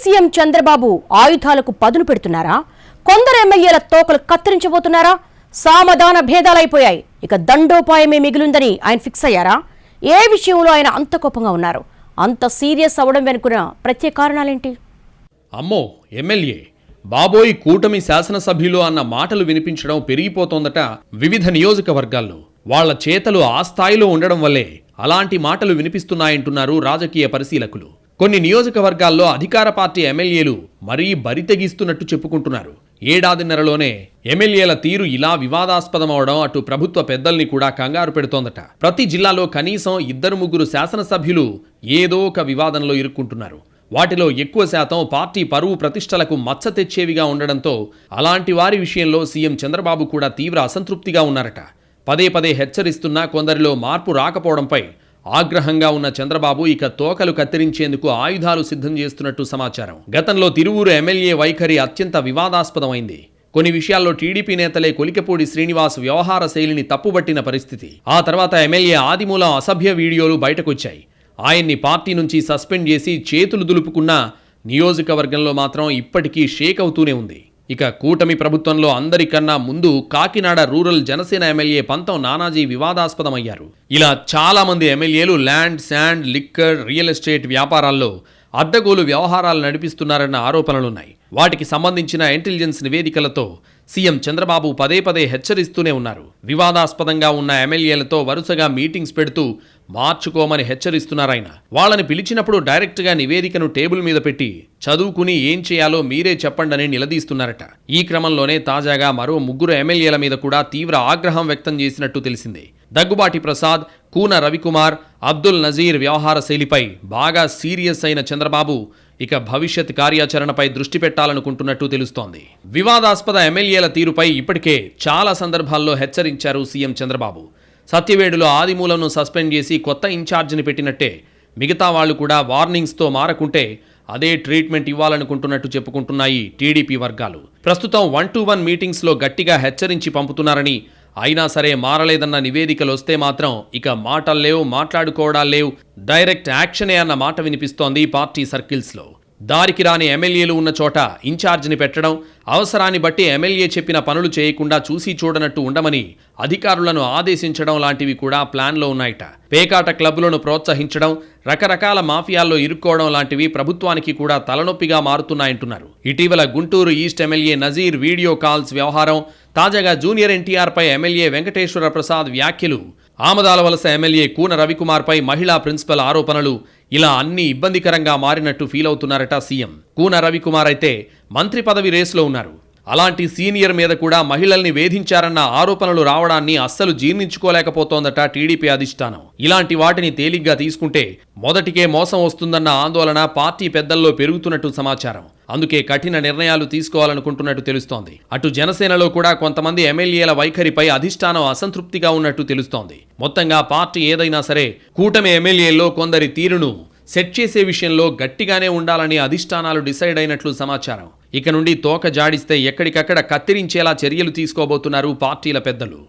CM Chandrababu ఆయుధాలకు పదును పెడుతున్నారా? కొందరు ఎమ్మెల్యేల తోకలు కత్తిరించబోతున్నారా? సామధాన భేదాలైపోయాయి. ఇక దండోపాయమే మిగిలిందని ఆయన ఫిక్స్ అయ్యారా? ఏ విషయంలో ఆయన అంత కోపంగా ఉన్నారు? అంత సీరియస్ అవ్వడం వెనుకున్న ప్రత్యేక కారణాలేంటి? అమ్మో ఎమ్మెల్యే బాబోయ్ కూటమి శాసనసభ్యులు అన్న మాటలు వినిపించడం పెరిగిపోతోందట వివిధ నియోజకవర్గాల్లో. వాళ్ళ చేతలు ఆ స్థాయిలో ఉండడం వల్లే అలాంటి మాటలు వినిపిస్తున్నాయంటున్నారు రాజకీయ పరిశీలకులు. కొన్ని నియోజకవర్గాల్లో అధికార పార్టీ ఎమ్మెల్యేలు మరీ బరితెగిస్తున్నట్టు చెప్పుకుంటున్నారు. ఏడాదిన్నరలోనే ఎమ్మెల్యేల తీరు ఇలా వివాదాస్పదమవడం అటు ప్రభుత్వ పెద్దల్ని కూడా కంగారు పెడుతోందట. ప్రతి జిల్లాలో కనీసం ఇద్దరు ముగ్గురు శాసనసభ్యులు ఏదో ఒక వివాదంలో ఇరుక్కుంటున్నారు. వాటిలో ఎక్కువ శాతం పార్టీ పరువు ప్రతిష్టలకు మచ్చ తెచ్చేవిగా ఉండడంతో అలాంటి వారి విషయంలో సీఎం చంద్రబాబు కూడా తీవ్ర అసంతృప్తిగా ఉన్నారట. పదే పదే హెచ్చరిస్తున్నా కొందరిలో మార్పు రాకపోవడంపై ఆగ్రహంగా ఉన్న చంద్రబాబు ఇక తోకలు కత్తిరించేందుకు ఆయుధాలు సిద్ధం చేస్తున్నట్టు సమాచారం. గతంలో తిరువూరు ఎమ్మెల్యే వైఖరి అత్యంత వివాదాస్పదమైంది. కొన్ని విషయాల్లో టీడీపీ నేతలే కొలికపూడి శ్రీనివాస్ వ్యవహార శైలిని తప్పుబట్టిన పరిస్థితి. ఆ తర్వాత ఎమ్మెల్యే ఆదిమూలం అసభ్య వీడియోలు బయటకొచ్చాయి. ఆయన్ని పార్టీ నుంచి సస్పెండ్ చేసి చేతులు దులుపుకున్న నియోజకవర్గంలో మాత్రం ఇప్పటికీ షేక్ అవుతూనే ఉంది. ఇక కూటమి ప్రభుత్వంలో అందరికన్నా ముందు కాకినాడ రూరల్ జనసేన ఎమ్మెల్యే పంతం నానాజీ వివాదాస్పదమయ్యారు. ఇలా చాలామంది ఎమ్మెల్యేలు land sand liquor real estate వ్యాపారాల్లో అద్దగోలు వ్యవహారాలు నడిపిస్తున్నారన్న ఆరోపణలున్నాయి. వాటికి సంబంధించిన ఇంటెలిజెన్స్ నివేదికలతో సీఎం చంద్రబాబు పదే పదే హెచ్చరిస్తూనే ఉన్నారు. వివాదాస్పదంగా ఉన్న ఎమ్మెల్యేలతో వరుసగా మీటింగ్స్ పెడుతూ మార్చుకోమని హెచ్చరిస్తున్నారాయన వాళ్ళని పిలిచినప్పుడు డైరెక్ట్గా నివేదికను టేబుల్ మీద పెట్టి చదువుకుని ఏం చేయాలో మీరే చెప్పండని నిలదీస్తున్నారట. ఈ క్రమంలోనే తాజాగా మరో ముగ్గురు ఎమ్మెల్యేల మీద కూడా తీవ్ర ఆగ్రహం వ్యక్తం చేసినట్టు తెలిసింది. దగ్గుబాటి ప్రసాద్ కూన రవికుమార్ అబ్దుల్ నజీర్ వ్యవహార శైలిపై బాగా సీరియస్ అయిన చంద్రబాబు ఇక భవిష్యత్ కార్యాచరణపై దృష్టి పెట్టాలనుకుంటున్నట్టు తెలుస్తోంది. వివాదాస్పద ఎమ్మెల్యేల తీరుపై ఇప్పటికే చాలా సందర్భాల్లో హెచ్చరించారు సీఎం చంద్రబాబు. సత్యవేడులో ఆదిమూలంను సస్పెండ్ చేసి కొత్త ఇన్ఛార్జిని పెట్టినట్టే మిగతా వాళ్ళు కూడా వార్నింగ్స్తో మారకుంటే అదే ట్రీట్మెంట్ ఇవ్వాలనుకుంటున్నట్టు చెప్పుకుంటున్నాయి టీడీపీ వర్గాలు. ప్రస్తుతం వన్ టు వన్ మీటింగ్స్లో గట్టిగా హెచ్చరించి పంపుతున్నారని అయినా సరే మారలేదన్న నివేదికలు వస్తే మాత్రం ఇక మాటలు లేవు మాట్లాడుకోవడాలు లేవు. డైరెక్ట్ యాక్షనే అన్న మాట వినిపిస్తోంది పార్టీ సర్కిల్స్లో. దారికి రాని ఎమ్మెల్యేలు ఉన్న చోట ఇన్ఛార్జిని పెట్టడం అవసరాన్ని బట్టి ఎమ్మెల్యే చెప్పిన పనులు చేయకుండా చూసి చూడనట్టు ఉండమని అధికారులను ఆదేశించడం లాంటివి కూడా ప్లాన్లో ఉన్నాయట. పేకాట క్లబ్లను ప్రోత్సహించడం రకరకాల మాఫియాల్లో ఇరుక్కోవడం లాంటివి ప్రభుత్వానికి కూడా తలనొప్పిగా మారుతున్నాయంటున్నారు. ఇటీవల Guntur east MLA Nazeer video calls వ్యవహారం తాజాగా జూనియర్ ఎన్టీఆర్పై ఎమ్మెల్యే వెంకటేశ్వర ప్రసాద్ వ్యాఖ్యలు ఆమదాల వలస ఎమ్మెల్యే కూన రవికుమార్పై మహిళా ప్రిన్సిపల్ ఆరోపణలు ఇలా అన్ని ఇబ్బందికరంగా మారినట్టు ఫీల్ అవుతున్నారట సీఎం. కూన రవికుమార్ అయితే మంత్రి పదవి రేసులో ఉన్నారు. అలాంటి సీనియర్ మీద కూడా మహిళల్ని వేధించారన్న ఆరోపణలు రావడాన్ని అస్సలు జీర్ణించుకోలేకపోతోందట టీడీపీ అధిష్టానం. ఇలాంటి వాటిని తేలిగ్గా తీసుకుంటే మొదటికే మోసం వస్తుందన్న ఆందోళన పార్టీ పెద్దల్లో పెరుగుతున్నట్టు సమాచారం. అందుకే కఠిన నిర్ణయాలు తీసుకోవాలనుకుంటున్నట్టు తెలుస్తోంది. అటు జనసేనలో కూడా కొంతమంది ఎమ్మెల్యేల వైఖరిపై అధిష్టానం అసంతృప్తిగా ఉన్నట్టు తెలుస్తోంది. మొత్తంగా పార్టీ ఏదైనా సరే కూటమి ఎమ్మెల్యేల్లో కొందరి తీరును సెట్ చేసే విషయంలో గట్టిగానే ఉండాలని అధిష్టానాలు డిసైడ్ అయినట్లు సమాచారం. ఇక నుండి తోక జాడిస్తే ఎక్కడికక్కడ కత్తిరించేలా చర్యలు తీసుకోబోతున్నారు పార్టీల పెద్దలు.